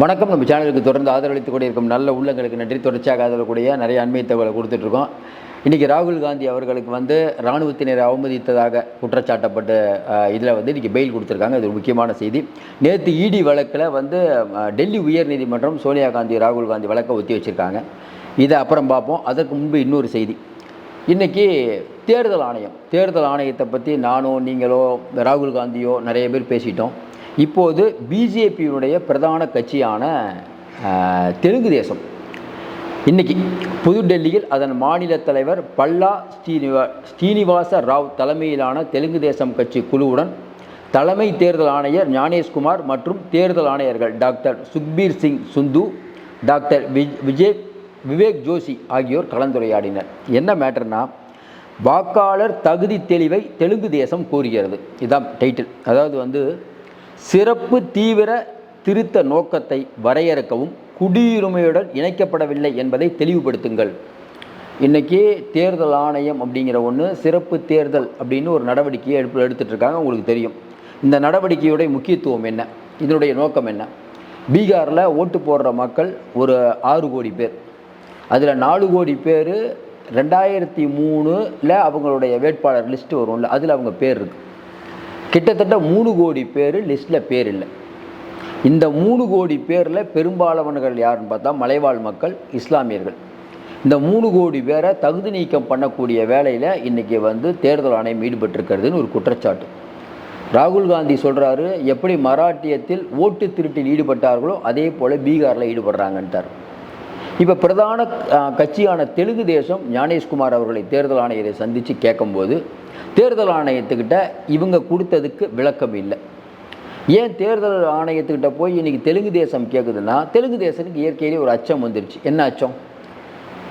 வணக்கம். நம்ம சேனலுக்கு தொடர்ந்து ஆதரவளித்து கொண்டு இருக்கும் நல்ல உள்ளங்களுக்கு நன்றி. தொடர்ச்சியாக ஆதரவக்கூடிய நிறைய அண்மை தகவலை கொடுத்துட்ருக்கோம். இன்றைக்கி ராகுல் காந்தி அவர்களுக்கு வந்து இராணுவத்தினரை அவமதித்ததாக குற்றச்சாட்டப்பட்ட இதில் வந்து இன்றைக்கி பெயில் கொடுத்துருக்காங்க. இது ஒரு முக்கியமான செய்தி. நேற்று இடி வழக்கில் வந்து டெல்லி உயர்நீதிமன்றம் சோனியா காந்தி ராகுல் காந்தி வழக்கை ஒத்தி வச்சுருக்காங்க. இதை அப்புறம் பார்ப்போம். அதற்கு முன்பு இன்னொரு செய்தி. இன்றைக்கி தேர்தல் ஆணையம் தேர்தல் ஆணையத்தை பற்றி நானோ நீங்களோ ராகுல் காந்தியோ நிறைய பேர் பேசிட்டோம். இப்போது பிஜேபியினுடைய பிரதான கட்சியான தெலுங்கு தேசம். இன்னைக்கு புதுடெல்லியில் அதன் மாநில தலைவர் பல்லா ஸ்ரீனிவா ஸ்ரீனிவாச ராவ் தலைமையிலான தெலுங்கு தேசம் கட்சி குழுவுடன் தலைமை தேர்தல் ஆணையர் ஞானேஷ்குமார் மற்றும் தேர்தல் ஆணையர்கள் டாக்டர் சுக்பீர் சிங் சுந்து டாக்டர் விஜ் விஜய் விவேக் ஜோஷி ஆகியோர் கலந்துரையாடினர். என்ன மேட்டர்னா வாக்காளர் தகுதி தெளிவை தெலுங்கு தேசம் கூறுகிறது. இதான் டைட்டில் அதாவது வந்து சிறப்பு தீவிர திருத்த நோக்கத்தை வரையறுக்கவும் குடியுரிமையுடன் இணைக்கப்படவில்லை என்பதை தெளிவுபடுத்துங்கள். இன்றைக்கி தேர்தல் ஆணையம் அப்படிங்கிற ஒன்று சிறப்பு தேர்தல் அப்படின்னு ஒரு நடவடிக்கையை எடுப்பு எடுத்துகிட்ருக்காங்க உங்களுக்கு தெரியும். இந்த நடவடிக்கையுடைய முக்கியத்துவம் என்ன? இதனுடைய நோக்கம் என்ன? பீகாரில் ஓட்டு போடுற மக்கள் ஒரு ஆறு கோடி பேர். அதில் நாலு கோடி பேர் ரெண்டாயிரத்தி மூணில் அவங்களுடைய வேட்பாளர் லிஸ்ட்டு வரும்ல அதில் அவங்க பேர் இருக்குது கிட்டத்தட்ட மூணு கோடி பேர் லிஸ்ட்டில் பேர் இல்லை. இந்த மூணு கோடி பேரில் பெரும்பாலானவர்கள் யாருன்னு பார்த்தா மலைவாழ் மக்கள் இஸ்லாமியர்கள். இந்த மூணு கோடி பேரை தகுதி நீக்கம் பண்ணக்கூடிய வேலையில் இன்றைக்கி வந்து தேர்தல் ஆணையம் ஈடுபட்டிருக்கிறதுன்னு ஒரு குற்றச்சாட்டு. ராகுல் காந்தி சொல்கிறாரு எப்படி மராட்டியத்தில் ஓட்டு திருட்டில் ஈடுபட்டார்களோ அதே போல் பீகாரில் ஈடுபடுறாங்கன்ட்டார். இப்போ பிரதான கட்சியான தெலுங்கு தேசம் ஞானேஷ்குமார் அவர்களை தேர்தல் ஆணையரை சந்தித்து கேட்கும்போது தேர்தல் ஆணையத்துக்கிட்ட இவங்க கொடுத்ததுக்கு விளக்கம் இல்லை. ஏன் தேர்தல் ஆணையத்துக்கிட்ட போய் இன்றைக்கி தெலுங்கு தேசம் கேட்குதுன்னா தெலுங்கு தேசத்துக்கு இயற்கையிலே ஒரு அச்சம் வந்துருச்சு. என்ன அச்சம்?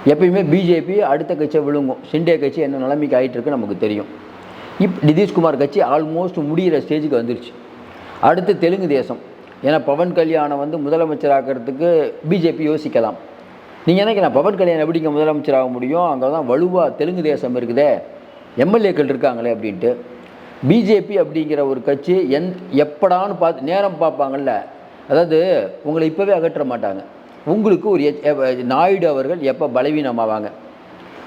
எப்பயுமே பிஜேபி அடுத்த கட்சியை விழுங்கும். சிண்டே கட்சி என்ன நிலைமைக்கு ஆகிட்டு இருக்கு நமக்கு தெரியும். இப் நிதிஷ்குமார் கட்சி ஆல்மோஸ்ட் முடிகிற ஸ்டேஜுக்கு வந்துருச்சு. அடுத்து தெலுங்கு தேசம். ஏன்னா பவன் கல்யாணம் வந்து முதலமைச்சராக்கிறதுக்கு பிஜேபி யோசிக்கலாம். நீங்கள் நினைக்கலாம் பவன் கல்யாணம் எப்படிங்க ஆக முடியும்? அங்கே தான் வலுவாக தெலுங்கு தேசம் இருக்குதே. எம்எல்ஏக்கள் இருக்காங்களே அப்படின்ட்டு. பிஜேபி அப்படிங்கிற ஒரு கட்சி எந் எப்படான்னு பார்த்து நேரம் பார்ப்பாங்கல்ல. அதாவது உங்களை இப்போவே அகற்ற மாட்டாங்க. உங்களுக்கு ஒரு நாயுடு அவர்கள் எப்போ பலவீனமாவாங்க.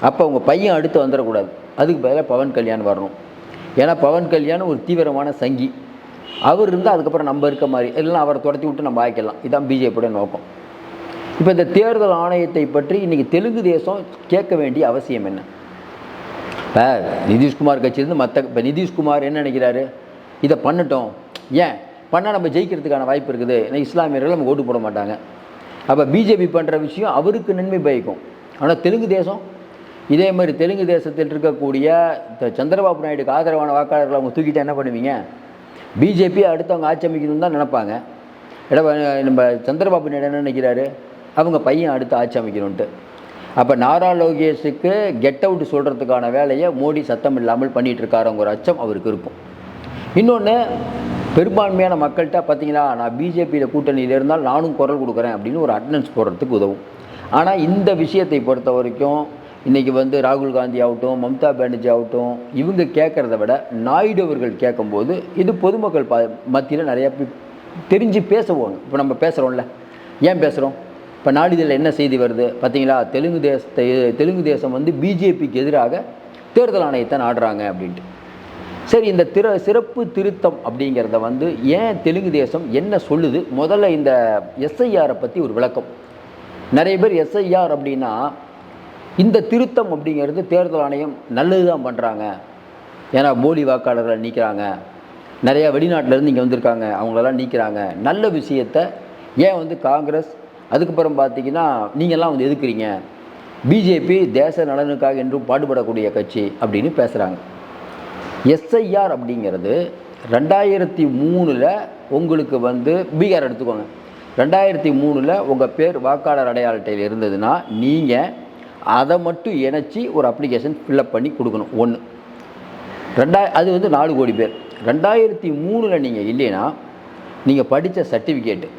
அப்போ உங்கள் பையன் அடுத்து வந்துடக்கூடாது. அதுக்கு பதிலாக பவன் கல்யாண் வரணும். ஏன்னா பவன் கல்யாண் ஒரு தீவிரமான சங்கி. அவர் இருந்தால் அதுக்கப்புறம் நம்ம இருக்க மாதிரி. இல்லைன்னா அவரை துரத்தி விட்டு நம்ம ஆக்கிடலாம். இதுதான் பிஜேபியோட நோக்கம். இப்போ இந்த தேர்தல் ஆணையத்தை பற்றி இன்றைக்கி தெலுங்கு தேசம் கேட்க வேண்டிய அவசியம் என்ன? இப்போ நிதிஷ்குமார் கட்சியிலேருந்து மற்ற இப்போ நிதிஷ்குமார் என்ன நினைக்கிறாரு? இதை பண்ணட்டும். ஏன்? பண்ணால் நம்ம ஜெயிக்கிறதுக்கான வாய்ப்பு இருக்குது. ஏன்னா இஸ்லாமியர்கள் நமக்கு ஓட்டு போட மாட்டாங்க. அப்போ பிஜேபி பண்ணுற விஷயம் அவருக்கு நன்மை பயக்கும். ஆனால் தெலுங்கு தேசம்? இதே மாதிரி தெலுங்கு தேசத்தில் இருக்கக்கூடிய இந்த சந்திரபாபு நாயுடுக்கு ஆதரவான வாக்காளர்களை அவங்க தூக்கிட்டு என்ன பண்ணுவீங்க? பிஜேபி அடுத்தவங்க ஆட்சி அமைக்கணும்னு தான் நினைப்பாங்க. எடா நம்ம சந்திரபாபு நாயுடு என்ன நினைக்கிறாரு? அவங்க பையன் அடுத்து ஆட்சி அமைக்கணுன்ட்டு அப்போ நாரா லோகேஷுக்கு கெட் அவுட் சொல்கிறதுக்கான வேலையை மோடி சத்தம் இல்லாமல் பண்ணிட்டு ஒரு அச்சம் அவருக்கு இருக்கும். இன்னொன்று பெரும்பான்மையான மக்கள்கிட்ட பார்த்தீங்களா நான் பிஜேபியில் கூட்டணியில் இருந்தால் நானும் குரல் கொடுக்குறேன் அப்படின்னு ஒரு அட்டண்டன்ஸ் போடுறதுக்கு உதவும். ஆனால் இந்த விஷயத்தை பொறுத்த வரைக்கும் இன்றைக்கி வந்து ராகுல் காந்தி ஆகட்டும் மம்தா பானர்ஜி ஆகட்டும் இவங்க கேட்குறத விட நாயுடு அவர்கள் கேட்கும்போது இது பொதுமக்கள் ப மத்தியில் நிறையா பே- தெரிஞ்சு பேசுவோம் இப்போ நம்ம பேசுகிறோம்ல ஏன் பேசுகிறோம் இப்போ நாளிதழில் என்ன செய்தி வருது? பார்த்தீங்களா தெலுங்கு தேசத்தை தெலுங்கு தேசம் வந்து பிஜேபிக்கு எதிராக தேர்தல் ஆணையத்தை நாடுறாங்க அப்படின்ட்டு. சரி இந்த திற சிறப்பு திருத்தம் அப்படிங்கிறத வந்து ஏன் தெலுங்கு தேசம் என்ன சொல்லுது? முதல்ல இந்த எஸ்ஐஆரை பற்றி ஒரு விளக்கம். நிறைய பேர் எஸ்ஐஆர் அப்படின்னா இந்த திருத்தம் அப்படிங்கிறது தேர்தல் ஆணையம் நல்லது தான் பண்ணுறாங்க ஏன்னா போலி வாக்காளர்களை நீக்கிறாங்க. நிறையா வெளிநாட்டிலேருந்து இங்கே வந்திருக்காங்க. அவங்களெல்லாம் நீக்கிறாங்க. நல்ல விஷயத்த ஏன் வந்து காங்கிரஸ் அதுக்கப்புறம் பார்த்தீங்கன்னா நீங்கள்லாம் வந்து எதுக்குறீங்க? பிஜேபி தேச நலனுக்காக என்றும் பாடுபடக்கூடிய கட்சி அப்படின்னு பேசுகிறாங்க எஸ்ஐஆர் அப்படிங்கிறது ரெண்டாயிரத்தி மூணில் உங்களுக்கு வந்து பீகார் எடுத்துக்கோங்க. ரெண்டாயிரத்தி மூணில் உங்கள் பேர் வாக்காளர் அடையாள அட்டையில் இருந்ததுன்னா நீங்கள் அதை மட்டும் இணைச்சி ஒரு அப்ளிகேஷன் ஃபில்லப் பண்ணி கொடுக்கணும். ஒன்று ரெண்டாய் அது வந்து நாலு கோடி பேர். ரெண்டாயிரத்தி மூணில் நீங்கள் இல்லைன்னா நீங்கள் படித்த சர்டிஃபிகேட்டு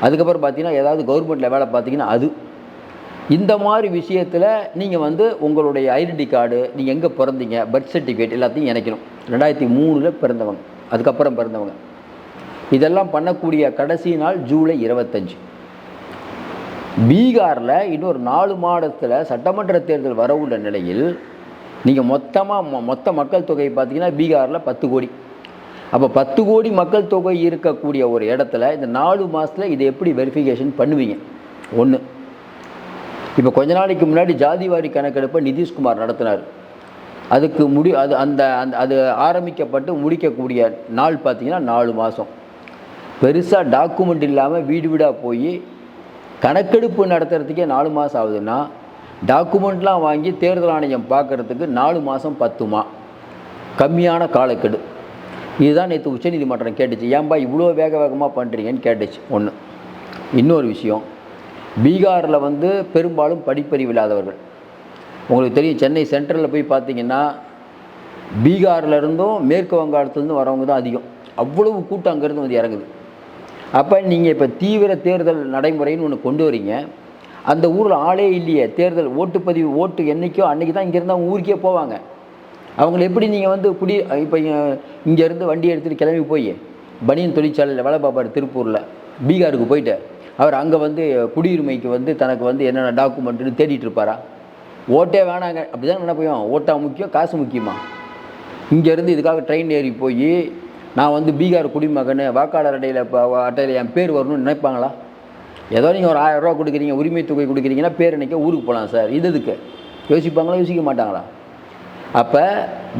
அதுக்கப்புறம் பார்த்தீங்கன்னா ஏதாவது கவர்மெண்ட்டில் வேலை பார்த்தீங்கன்னா அது. இந்த மாதிரி விஷயத்தில் நீங்கள் வந்து உங்களுடைய ஐடென்டி கார்டு நீங்கள் எங்கே பிறந்தீங்க பர்த் சர்டிஃபிகேட் எல்லாத்தையும் இணைக்கணும். ரெண்டாயிரத்தி மூணில் பிறந்தவங்க. அதுக்கப்புறம் பிறந்தவங்க. இதெல்லாம் பண்ணக்கூடிய கடைசி நாள் ஜூலை இருபத்தஞ்சு. பீகாரில் இன்னொரு நாலு மாதத்தில் சட்டமன்ற தேர்தல் வரவுள்ள நிலையில் நீங்கள் மொத்தமாக மொத்த மக்கள் தொகை பார்த்தீங்கன்னா பீகாரில் பத்து கோடி. அப்போ பத்து கோடி மக்கள் தொகை இருக்கக்கூடிய ஒரு இடத்துல இந்த நாலு மாதத்தில் இதை எப்படி வெரிஃபிகேஷன் பண்ணுவீங்க? ஒன்று இப்போ கொஞ்ச நாளைக்கு முன்னாடி ஜாதிவாரி கணக்கெடுப்பை நிதிஷ்குமார் நடத்தினார். அதுக்கு முடி அது அந்த அந்த அது ஆரம்பிக்கப்பட்டு முடிக்கக்கூடிய நாள் பார்த்தீங்கன்னா நாலு மாதம் பெருசாக டாக்குமெண்ட் இல்லாமல் வீடு வீடாக போய் கணக்கெடுப்பு நடத்துகிறதுக்கே நாலு மாதம் ஆகுதுன்னா டாக்குமெண்ட்லாம் வாங்கி தேர்தல் ஆணையம் பார்க்குறதுக்கு நாலு மாதம் பத்துமா? கம்மியான காலக்கெடு. இதுதான் நேற்று உச்சநீதிமன்றம் கேட்டுச்சு. ஏன்பா இவ்வளோ வேக வேகமாக பண்ணுறீங்கன்னு கேட்டுச்சு. ஒன்று இன்னொரு விஷயம். பீகாரில் வந்து பெரும்பாலும் படிப்பறிவு இல்லாதவர்கள். உங்களுக்கு தெரியும் சென்னை சென்ட்ரலில் போய் பார்த்தீங்கன்னா பீகார்லேருந்தும் மேற்கு வங்காளத்துலேருந்து வரவங்க தான் அதிகம். அவ்வளவு கூட்டம் அங்கேருந்து வந்து இறங்குது. அப்போ நீங்கள் இப்போ தீவிர தேர்தல் நடைமுறைன்னு ஒன்று கொண்டு வரீங்க. அந்த ஊரில் ஆளே இல்லையே. தேர்தல் ஓட்டுப்பதிவு ஓட்டு என்றைக்கோ அன்றைக்கி தான் இங்கேருந்து அவங்க ஊருக்கே போவாங்க. அவங்கள எப்படி நீங்கள் வந்து குடி இப்போ இங்கேருந்து வண்டி எடுத்துகிட்டு கிளம்பி போய் பனியன் தொழிற்சாலையில் வேலை பார்ப்பார் திருப்பூரில் பீகாருக்கு போயிட்டு அவர் அங்கே வந்து குடியுரிமைக்கு வந்து தனக்கு வந்து என்னென்ன டாக்குமெண்ட்டுன்னு தேடிட்டு இருப்பாரா? ஓட்டே வேணாங்க. அப்படி தான் நினைப்போம் ஓட்டா முக்கியம் காசு முக்கியமா? இங்கேருந்து இதுக்காக ட்ரெயின் ஏறி போய் நான் வந்து பீகார் குடிமகன் வாக்காளர் அட்டையில் இப்போ அட்டையில் என் பேர் வரணும்னு நினைப்பாங்களா? ஏதோ நீங்கள் ஒரு ஆயிரம் ரூபா கொடுக்குறீங்க உரிமை தொகை கொடுக்குறீங்கன்னா பேர் நினைக்க ஊருக்கு போகலாம் சார். இது எதுக்கு? யோசிப்பாங்களா யோசிக்க மாட்டாங்களா? அப்போ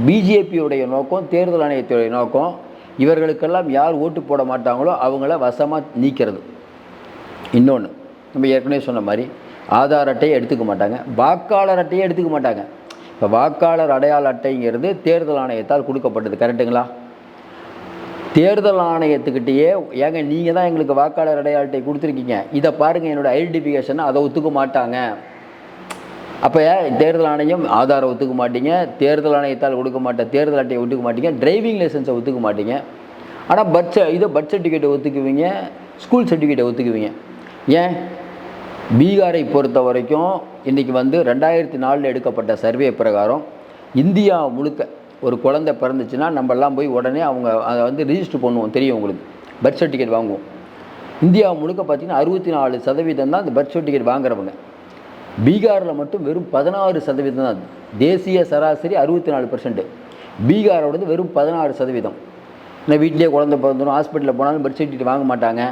பிஜேபியுடைய நோக்கம் தேர்தல் ஆணையத்துடைய நோக்கம் இவர்களுக்கெல்லாம் யார் ஓட்டு போட மாட்டாங்களோ அவங்கள வசமாக நீக்கிறது. இன்னொன்று நம்ம ஏற்கனவே சொன்ன மாதிரி ஆதார் அட்டையை எடுத்துக்க மாட்டாங்க வாக்காளர் அட்டையை எடுத்துக்க மாட்டாங்க. இப்போ வாக்காளர் அடையாள அட்டைங்கிறது தேர்தல் ஆணையத்தால் கொடுக்கப்பட்டது கரெக்டுங்களா தேர்தல் ஆணையத்துக்கிட்டேயே ஏங்க நீங்கள் தான் எங்களுக்கு வாக்காளர் அடையாள அட்டை கொடுத்துருக்கீங்க. இதை பாருங்கள் என்னோடய ஐடென்டிஃபிகேஷனை அதை ஒத்துக்க மாட்டாங்க. அப்போ தேர்தல் ஆணையம் ஆதாரம் ஒத்துக்க மாட்டீங்க? தேர்தல் ஆணையத்தால் கொடுக்க மாட்டேன் தேர்தல் அட்டையை ஒத்துக்க மாட்டீங்க? டிரைவிங் லைசன்ஸை ஒத்துக்க மாட்டீங்க. ஆனால் பர்த் இதை பர்த் சர்டிஃபிகேட்டை ஒத்துக்குவீங்க ஸ்கூல் சர்டிஃபிகேட்டை ஒத்துக்குவீங்க ஏன்? பீகாரை பொறுத்த வரைக்கும் இன்றைக்கி வந்து ரெண்டாயிரத்தி நாலில் எடுக்கப்பட்ட சர்வே பிரகாரம் இந்தியா முழுக்க ஒரு குழந்தை பிறந்துச்சுன்னா நம்மெல்லாம் போய் உடனே அவங்க அதை வந்து ரிஜிஸ்டர் பண்ணுவோம் தெரியும் உங்களுக்கு. பர்த் சர்டிஃபிகேட் வாங்குவோம். இந்தியா முழுக்க பார்த்தீங்கன்னா அறுபத்தி நாலு சதவீதம் தான் அந்த பர்த் சர்டிஃபிகேட் வாங்குறவங்க. பீகாரில் மட்டும் வெறும் பதினாறு சதவீதம் தான். தேசிய சராசரி அறுபத்தி நாலு பர்சன்ட் பீகாரோடது வெறும் பதினாறு சதவீதம். இல்லை வீட்டிலே குழந்த பிறந்தோம் ஹாஸ்பிட்டலில் போனாலும் பெட் சர்டிஃபிகேட் வாங்க மாட்டாங்க.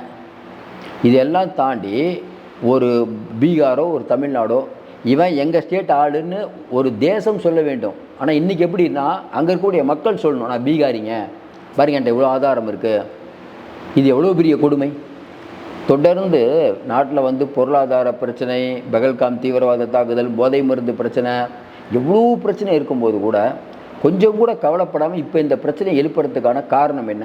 இதெல்லாம் தாண்டி ஒரு பீகாரோ ஒரு தமிழ்நாடோ இவன் எங்கள் ஸ்டேட் ஆளுன்னு ஒரு தேசம் சொல்ல வேண்டும். ஆனால் இன்றைக்கி எப்படின்னா அங்கே இருக்கக்கூடிய மக்கள் சொல்லணும் நான் பீகாரிங்க. பாருங்க என்கிட்ட இவ்வளோ ஆதாரம் இருக்குது இது எவ்வளோ பெரிய கொடுமை? தொடர்ந்து நாட்டில் வந்து பொருளாதார பிரச்சனை பகல்காம் தீவிரவாத தாக்குதல் போதை மருந்து பிரச்சனை எவ்வளோ பிரச்சனை இருக்கும்போது கூட கொஞ்சம் கூட கவலைப்படாமல் இப்போ இந்த பிரச்சனையை எழுப்புறதுக்கான காரணம் என்ன?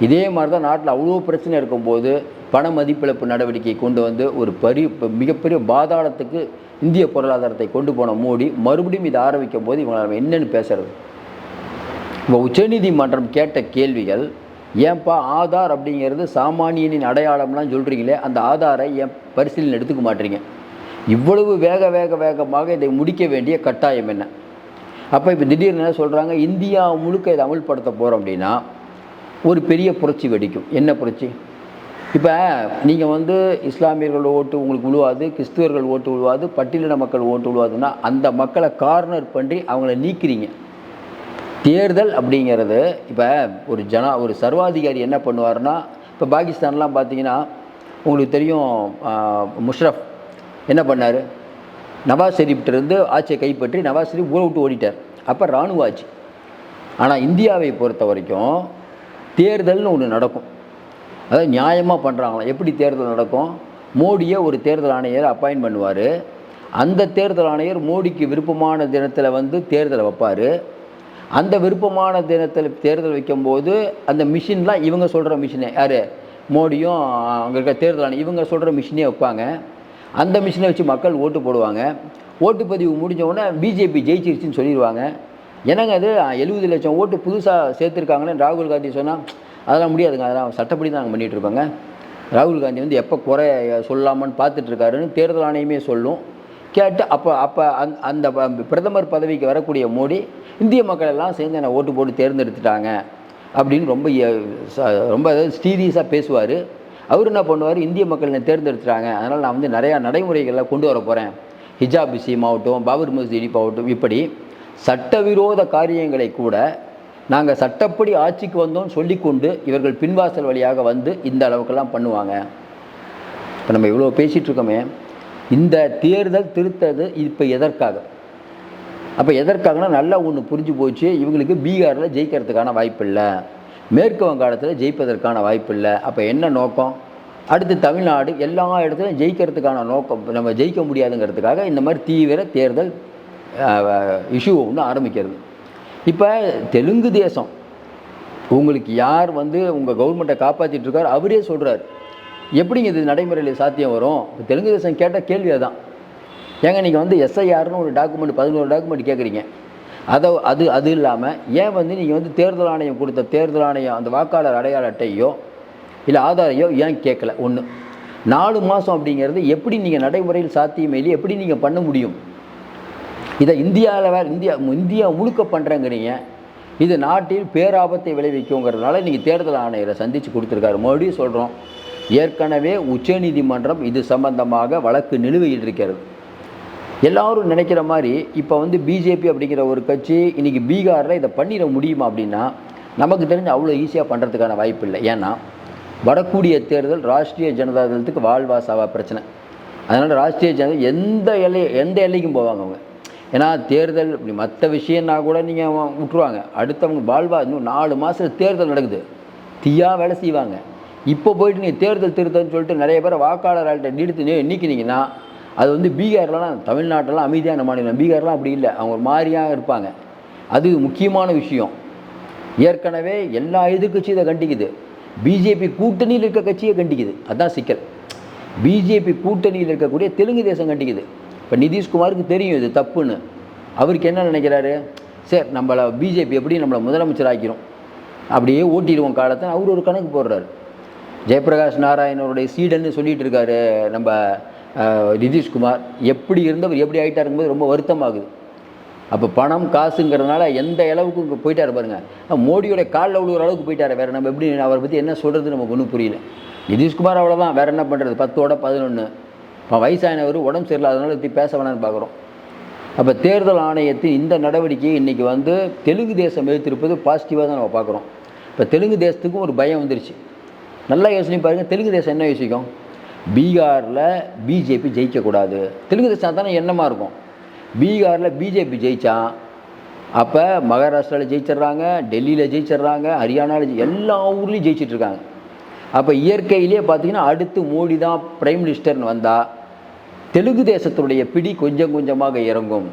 இதே மாதிரி தான் நாட்டில் அவ்வளோ பிரச்சனை இருக்கும்போது பண மதிப்பிழப்பு நடவடிக்கை கொண்டு வந்து ஒரு பெரிய மிகப்பெரிய பாதாளத்துக்கு இந்திய பொருளாதாரத்தை கொண்டு போன மோடி மறுபடியும் இதை ஆரம்பிக்கும் போது இவங்க என்னென்னு பேசுகிறது இப்போ உச்சநீதிமன்றம் கேட்ட கேள்விகள் ஏன்பா ஆதார் அப்படிங்கிறது சாமானியனின் அடையாளம்லாம் சொல்கிறீங்களே அந்த ஆதாரை ஏன் பரிசீலனை எடுத்துக்க மாட்டீங்க? இவ்வளவு வேக வேக வேகமாக இதை முடிக்க வேண்டிய கட்டாயம் என்ன? அப்போ இப்போ திடீர்னு என்ன சொல்கிறாங்க இந்தியா முழுக்க இதை அமல்படுத்த போகிறோம் அப்படின்னா ஒரு பெரிய புரட்சி வெடிக்கும். என்ன புரட்சி? இப்போ நீங்கள் வந்து இஸ்லாமியர்கள் ஓட்டு உங்களுக்கு விழுவாது கிறிஸ்துவர்கள் ஓட்டு விழுவாது பட்டியலின மக்கள் ஓட்டு விழுவாதுன்னா அந்த மக்களை கார்னர் பண்ணி அவங்கள நீக்கிறீங்க. தேர்தல் அப்படிங்கிறது இப்போ ஒரு ஜனா ஒரு சர்வாதிகாரி என்ன பண்ணுவார்னா இப்போ பாகிஸ்தான்லாம் பார்த்தீங்கன்னா உங்களுக்கு தெரியும் முஷ்ரஃப் என்ன பண்ணார்? நவாஸ் ஷெரீப்டிருந்து ஆட்சியை கைப்பற்றி நவாஸ் ஷெரீப் ஊரை விட்டு ஓடிட்டார். அப்போ இராணுவ ஆட்சி. ஆனால் இந்தியாவை பொறுத்த வரைக்கும் தேர்தல்னு ஒன்று நடக்கும். அதாவது நியாயமாக பண்ணுறாங்களாம் எப்படி தேர்தல் நடக்கும்? மோடியை ஒரு தேர்தல் ஆணையர் அப்பாயின் பண்ணுவார். அந்த தேர்தல் ஆணையர் மோடிக்கு விருப்பமான தினத்தில் வந்து தேர்தலை வைப்பார். அந்த விருப்பமான தினத்தில் தேர்தல் வைக்கும்போது அந்த மிஷின்லாம் இவங்க சொல்கிற மிஷினே. யார்? மோடியும் அங்கே இருக்க தேர்தல் ஆணையம் இவங்க சொல்கிற மிஷினே வைப்பாங்க. அந்த மிஷினை வச்சு மக்கள் ஓட்டு போடுவாங்க. ஓட்டுப்பதிவு முடிஞ்சவுடனே பிஜேபி ஜெயிச்சிருச்சுன்னு சொல்லிடுவாங்க என்னங்க அது எழுபது லட்சம் ஓட்டு புதுசாக சேர்த்துருக்காங்கன்னு ராகுல் காந்தி சொன்னால் அதெல்லாம் முடியாதுங்க. அதெல்லாம் சட்டப்படி தான் நாங்கள் பண்ணிகிட்ருக்கோங்க ராகுல் காந்தி வந்து எப்போ குறை சொல்லாமன்னு பார்த்துட்ருக்காருன்னு தேர்தல் ஆணையமே சொல்லும். கேட்டு அப்போ அப்போ அந் அந்த ப- பிரதமர் பதவிக்கு வரக்கூடிய மோடி இந்திய மக்கள் எல்லாம் சேர்ந்து என்னை ஓட்டு போட்டு தேர்ந்தெடுத்துட்டாங்க அப்படின்னு ரொம்ப ரொம்ப சீரியஸாக பேசுவார். அவர் என்ன பண்ணுவார்? இந்திய மக்கள் என்னை தேர்ந்தெடுத்துட்டாங்க. அதனால் நான் வந்து நிறையா நடைமுறைகளை கொண்டு வர போகிறேன் ஹிஜாப் விஷயமாகட்டும் பாபர் மசூத் இடிப்பாகட்டும் இப்படி சட்டவிரோத காரியங்களை கூட நாங்கள் சட்டப்படி ஆட்சிக்கு வந்தோம்னு சொல்லிக்கொண்டு இவர்கள் பின்வாசல் வழியாக வந்து இந்த அளவுக்கெல்லாம் பண்ணுவாங்க. இப்போ நம்ம இவ்வளோ பேசிகிட்டு இருக்கோமே. இந்த தேர்தல் திருத்தது இப்போ எதற்காக? அப்போ எதற்காகனா நல்லா ஒன்று புரிஞ்சு போச்சு இவங்களுக்கு பீகாரில் ஜெயிக்கிறதுக்கான வாய்ப்பு இல்லை மேற்கு வங்காளத்தில் ஜெயிப்பதற்கான வாய்ப்பு இல்லை அப்போ என்ன நோக்கம்? அடுத்து தமிழ்நாடு எல்லா இடத்துலையும் ஜெயிக்கிறதுக்கான நோக்கம் நம்ம ஜெயிக்க முடியாதுங்கிறதுக்காக இந்த மாதிரி தீவிர தேர்தல் இஷ்யூ ஒன்று ஆரம்பிக்கிறது. இப்போ தெலுங்கு தேசம் உங்களுக்கு யார் வந்து உங்கள் கவர்மெண்ட்டை காப்பாற்றிட்டு இருக்கார் அவரே சொல்கிறார் எப்படிங்க இது நடைமுறையில் சாத்தியம் வரும்? தெலுங்கு தேசம் கேட்ட கேள்வி அதுதான் ஏங்க நீங்கள் வந்து எஸ்ஐஆர்னு ஒரு டாக்குமெண்ட் பதினோரு டாக்குமெண்ட் கேட்குறீங்க அதை அது அது இல்லாமல் ஏன் வந்து நீங்கள் வந்து தேர்தல் ஆணையம் கொடுத்த தேர்தல் ஆணையம் அந்த வாக்காளர் அடையாள அட்டையோ இல்லை ஆதாரையோ ஏன் கேட்கல ஒன்று நாலு மாதம் அப்படிங்கிறது எப்படி நீங்கள் நடைமுறையில் சாத்தியமே இல்லை எப்படி நீங்கள் பண்ண முடியும்? இதை இந்தியாவில் வேறு இந்தியா இந்தியா முழுக்க பண்ணுறேங்கிறீங்க இது நாட்டில் பேராபத்தை விளைவிக்குங்கிறதுனால நீங்கள் தேர்தல் ஆணையரை சந்தித்து கொடுத்துருக்காரு. மறுபடியும் சொல்கிறோம் ஏற்கனவே உச்சநீதிமன்றம் இது சம்பந்தமாக வழக்கு நிலுவையில் இருக்கிறது எல்லாரும் நினைக்கிற மாதிரி இப்போ வந்து பிஜேபி அப்படிங்கிற ஒரு கட்சி இன்றைக்கி பீகாரில் இதை பண்ணிட முடியுமா அப்படின்னா நமக்கு தெரிஞ்சு அவ்வளோ ஈஸியாக பண்ணுறதுக்கான வாய்ப்பு இல்லை. ஏன்னா வரக்கூடிய தேர்தல் ராஷ்ட்ரிய ஜனதா தளத்துக்கு வாழ்வா சாவா பிரச்சனை. அதனால் ராஷ்ட்ரிய ஜனதா எந்த எல்லை எந்த எல்லைக்கும் போவாங்க அவங்க. ஏன்னா தேர்தல் இப்படி மற்ற விஷயம்னா கூட நீங்கள் விட்டுருவாங்க அடுத்தவங்க வாழ்வா இன்னும் நாலு மாதத்தில் தேர்தல் நடக்குது. தீயா வேலை செய்வாங்க. இப்போ போயிட்டு நீங்கள் தேர்தல் திருத்தம்னு சொல்லிட்டு நிறைய பேர் வாக்காளர்கள்ட்ட நீடித்து நீ- நீக்கினீங்கன்னா அது வந்து பீகார்லலாம் தமிழ்நாட்டிலலாம் அமைதியான மாநிலம். பீகார்லாம் அப்படி இல்லை. அவங்க ஒரு மாதிரியாக இருப்பாங்க. அது முக்கியமான விஷயம். ஏற்கனவே எல்லா எதிர்கட்சியும் இதை கண்டிக்குது. பிஜேபி கூட்டணியில் இருக்க கட்சியை கண்டிக்குது. அதுதான் சிக்கல். பிஜேபி கூட்டணியில் இருக்கக்கூடிய தெலுங்கு தேசம் கண்டிக்குது. இப்போ நிதிஷ்குமாருக்கு தெரியும் இது தப்புன்னு. அவருக்கு என்ன நினைக்கிறாரு? சரி நம்மளை பிஜேபி எப்படி நம்மளை முதலமைச்சர் ஆக்கிறோம் அப்படியே ஓட்டிடுவோம் காலத்தை. அவர் ஒரு கணக்கு போடுறாரு. ஜெயபிரகாஷ் நாராயணனுடைய சீடன்னு சொல்லிட்டு இருக்காரு நம்ம நிதிஷ்குமார். எப்படி இருந்தவர் எப்படி ஆகிட்டாருங்கும்போது ரொம்ப வருத்தமாகுது. அப்போ பணம் காசுங்கிறதுனால எந்த அளவுக்கு இங்கே போயிட்டார் பாருங்க. மோடியோட காலில் விழுகிற அளவுக்கு போயிட்டார். வேறு நம்ம எப்படி அவரை பற்றி என்ன சொல்கிறது நமக்கு ஒன்றும் புரியல. நிதிஷ்குமார் அவ்வளோதான் வேறு என்ன பண்ணுறது பத்தோட பதினொன்று இப்போ வயசானவர் உடம்பு சரியில்லாதனால இப்படி பேச வேணாம்னு பார்க்குறோம் அப்போ தேர்தல் ஆணையத்தின் இந்த நடவடிக்கையை இன்றைக்கி வந்து தெலுங்கு தேசம் எழுத்திருப்பது பாசிட்டிவாக தான் நம்ம பார்க்குறோம் இப்போ தெலுங்கு தேசத்துக்கும் ஒரு பயம் வந்துருச்சு. நல்லா யோசனை பாருங்கள் தெலுங்கு தேசம் என்ன யோசிக்கும்? பீகாரில் பிஜேபி ஜெயிக்கக்கூடாது. தெலுங்கு தேசம் தானே எண்ணமாக இருக்கும். பீகாரில் பிஜேபி ஜெயித்தான் அப்போ மகாராஷ்டிராவில் ஜெயிச்சிடுறாங்க டெல்லியில் ஜெயிச்சிடுறாங்க ஹரியானாவில் எல்லா ஊர்லேயும் ஜெயிச்சிட்ருக்காங்க அப்போ இயற்கையிலேயே பார்த்தீங்கன்னா அடுத்து மோடி தான் பிரைம் மினிஸ்டர்னு வந்தால் தெலுங்கு தேசத்துடைய பிடி கொஞ்சம் கொஞ்சமாக இறங்கும்.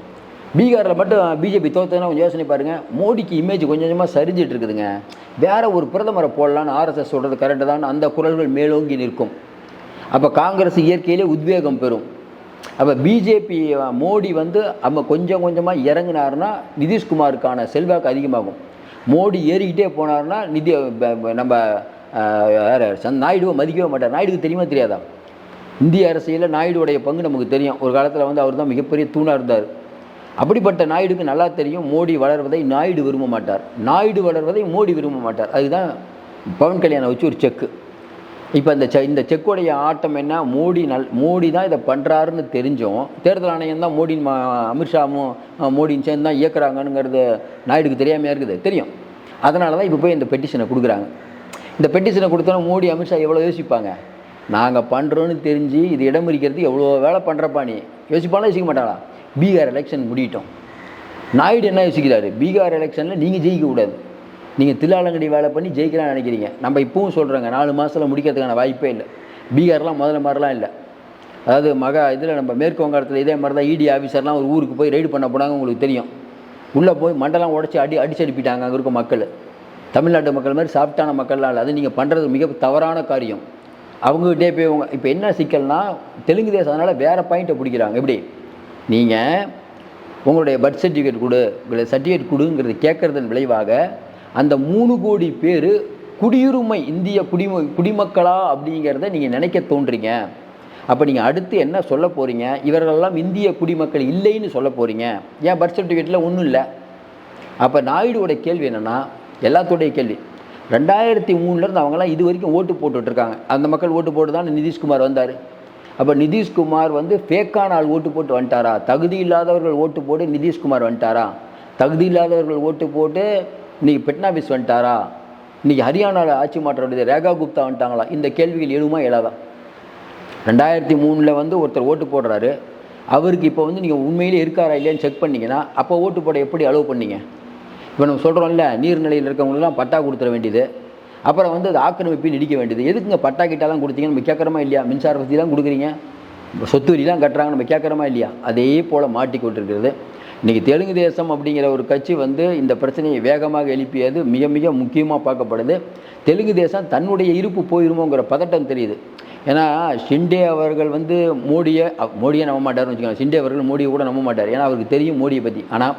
பீகாரில் மட்டும் பிஜேபி தோத்ததுன்னா கொஞ்சம் யோசனை பாருங்கள் மோடிக்கு இமேஜ் கொஞ்சம் கொஞ்சமாக சரிஞ்சிட்டு இருக்குதுங்க. வேறு ஒரு பிரதமரை போடலான்னு ஆர்எஸ்எஸ் சொல்கிறது கரெக்டு தான். அந்த குரல்கள் மேலோங்கி நிற்கும். அப்போ காங்கிரஸ் இயற்கையிலே உத்வேகம் பெறும். அப்போ பிஜேபி மோடி வந்து நம்ம கொஞ்சம் கொஞ்சமாக இறங்குனாருன்னா நிதிஷ்குமாருக்கான செல்வாக்கு அதிகமாகும். மோடி ஏறிக்கிட்டே போனாருன்னா நிதி நம்ம யார் சந்த் நாயுடுவை மதிக்கவே மாட்டார். நாயுடுக்கு தெரியுமா தெரியாதா? இந்திய அரசியலில் நாயுடுவோடைய பங்கு நமக்கு தெரியும். ஒரு காலத்தில் வந்து அவர் தான் மிகப்பெரிய தூணாக இருந்தார். அப்படிப்பட்ட நாயுடுக்கு நல்லா தெரியும் மோடி வளர்வதை நாயுடு விரும்ப மாட்டார். நாயுடு வளர்வதை மோடி விரும்ப மாட்டார். அதுதான் பவன் கல்யாணம் வச்சு ஒரு செக்கு. இப்போ இந்த செ இந்த செக்குடைய ஆட்டம் என்ன? மோடி நல் மோடி தான் இதை பண்ணுறாருன்னு தெரிஞ்சோம் தேர்தல் ஆணையம் தான் மோடி அமித்ஷாவும் அஹ், மோடியும் சேர்ந்து தான் இயக்குறாங்கங்கிறது நாயுடுக்கு தெரியாமையாக இருக்குது? தெரியும். அதனால தான் இப்போ போய் இந்த பெட்டிஷனை கொடுக்குறாங்க. இந்த பெட்டிஷனை கொடுத்தோன்னா மோடி அமித்ஷா எவ்வளோ யோசிப்பாங்க? நாங்கள் பண்ணுறோன்னு தெரிஞ்சு இது இடம் எவ்வளோ வேலை பண்ணுறப்பா நீ? யோசிப்பானா யோசிக்க மாட்டாளா பீகார் எலெக்ஷன் முடியிட்டோம். நாயுடு என்ன யோசிக்கிறாரு? பீகார் எலெக்ஷனில் நீங்கள் ஜெயிக்கக்கூடாது நீங்கள் தில்லாலங்கடி வேலை பண்ணி ஜெயிக்கலாம்னு நினைக்கிறீங்க. நம்ம இப்பவும் சொல்கிறோங்க நாலு மாதத்தில் முடிக்கிறதுக்கான வாய்ப்பே இல்லை. பீகார்லாம் முதல்ல மாதிரிலாம் இல்லை. அதாவது மகா இதில் நம்ம மேற்கு வங்காளத்தில் இதே மாதிரி தான் இடி ஆஃபீஸர்லாம் ஒரு ஊருக்கு போய் ரைடு பண்ண போனாங்க உங்களுக்கு தெரியும். உள்ளே போய் மண்டலம் உடச்சி அடி அடிச்சு அடிப்பிட்டாங்க அங்கே இருக்க மக்கள். தமிழ்நாட்டு மக்கள் மாதிரி சாப்பிட்டான மக்கள்லாம் இல்லை. அது நீங்கள் பண்ணுறது மிக தவறான காரியம். அவங்ககிட்டே போய் இப்போ என்ன சிக்கல்னால் தெலுங்கு தேசம் அதனால் வேறு பாயிண்ட்டை பிடிக்கிறாங்க. எப்படி? நீங்கள் உங்களுடைய பர்த் சர்டிஃபிகேட் கொடு உங்களுடைய சர்டிஃபிகேட் கொடுங்கிறது கேட்குறதன் விளைவாக அந்த மூணு கோடி பேர் குடியுரிமை இந்திய குடிம குடிமக்களா அப்படிங்கிறத நீங்கள் நினைக்க தோன்றீங்க. அப்போ நீங்கள் அடுத்து என்ன சொல்ல போகிறீங்க இவர்களெல்லாம் இந்திய குடிமக்கள் இல்லைன்னு சொல்ல போகிறீங்க ஏன் பர்த் சர்டிஃபிகேட்டில் ஒன்றும் இல்லை? அப்போ நாயுடுவோட கேள்வி என்னென்னா எல்லாத்தோடைய கேள்வி. ரெண்டாயிரத்தி மூணுலேருந்து அவங்கெல்லாம் இது வரைக்கும் ஓட்டு போட்டுட்ருக்காங்க அந்த மக்கள் ஓட்டு போட்டு தான் நிதிஷ்குமார் வந்தார். அப்போ நிதிஷ்குமார் வந்து ஃபேக்கான ஆள் ஓட்டு போட்டு வந்துட்டாரா? தகுதி இல்லாதவர்கள் ஓட்டு போட்டு நிதிஷ்குமார் வந்துட்டாரா? தகுதி இல்லாதவர்கள் ஓட்டு போட்டு இன்னைக்கு பெட்னாபிஸ் வந்துட்டாரா? இன்னைக்கு ஹரியானாவில் ஆட்சி மாற்றம் வேண்டியது ரேகா குப்தா வந்துட்டாங்களா? இந்த கேள்விகள் எழுமா எழாதா? ரெண்டாயிரத்தி மூணில் வந்து ஒருத்தர் ஓட்டு போடுறாரு. அவருக்கு இப்போ வந்து நீங்கள் உண்மையிலே இருக்காரா இல்லையான்னு செக் பண்ணிங்கன்னா அப்போ ஓட்டு போட எப்படி அலோவ் பண்ணீங்க? இப்போ நம்ம சொல்கிறோம்ல நீர்நிலையில் இருக்கவங்களுக்குலாம் பட்டா கொடுத்துட வேண்டியது. அப்புறம் வந்து அது ஆக்கிரமிப்பில் இடிக்க வேண்டியது. எதுக்குங்க பட்டா கிட்டாலாம் கொடுத்தீங்க? நம்ம கேட்குறோமா இல்லையா? மின்சார வசதி தான் கொடுக்குறீங்க? சொத்து வரிலாம் கட்டுறாங்க நம்ம கேட்குறோமா இல்லையா? அதே போல் மாட்டிக்கொண்டிருக்கிறது. இன்றைக்கி தெலுங்கு தேசம் அப்படிங்கிற ஒரு கட்சி வந்து இந்த பிரச்சனையை வேகமாக எழுப்பியது மிக மிக முக்கியமாக பார்க்கப்படுது. தெலுங்கு தேசம் தன்னுடைய இருப்பு போயிருமோங்கிற பதட்டம் தெரியுது. ஏன்னா ஷிண்டே அவர்கள் வந்து மோடியை மோடியை நம்ப மாட்டார்னு வச்சுக்கோங்க. ஷிண்டே அவர்கள் மோடியை கூட நம்ப மாட்டார். ஏன்னா அவருக்கு தெரியும் மோடியை பற்றி ஆனால்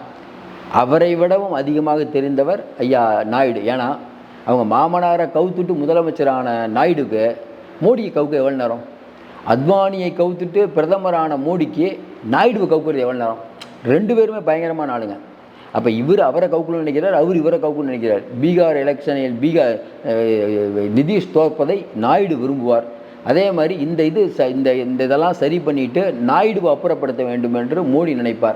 அவரை விடவும் அதிகமாக தெரிந்தவர் ஐயா நாயுடு. ஏன்னா அவங்க மாமனாரை கவுத்துட்டு முதலமைச்சரான நாயுடுக்கு மோடியை கவுக்க எவ்வளோ நேரம்? அத்வானியை கவுத்துட்டு பிரதமரான மோடிக்கு நாயுடுவை கவுக்கிறது எவ்வளோ நேரம்? ரெண்டு பேருமே பயங்கரமான ஆளுங்க. அப்போ இவர் அவரை கவுக்கணும்னு நினைக்கிறார் அவர் இவரை கவுக்கணும்னு நினைக்கிறார். பீகார் எலெக்ஷனில் பீகார் நிதிஷ் தோற்பதை நாயுடு விரும்புவார். அதே மாதிரி இந்த இது ச- இந்த இந்த இதெல்லாம் சரி பண்ணிட்டு நாயுடுவை அப்புறப்படுத்த வேண்டும் என்று மோடி நினைப்பார்.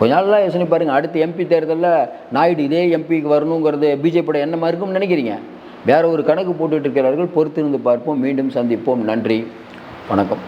கொஞ்ச நாள்லாம் யோசனை பாருங்கள் அடுத்த எம்பி தேர்தலில் நாயுடு இதே எம்பிக்கு வரணுங்கிறது பிஜேபியோட எண்ணமாக இருக்கும்னு நினைக்கிறீங்க? வேறு ஒரு கணக்கு போட்டுட்டு இருக்கிறார்கள். பொறுத்திருந்து பார்ப்போம். மீண்டும் சந்திப்போம். நன்றி. வணக்கம்.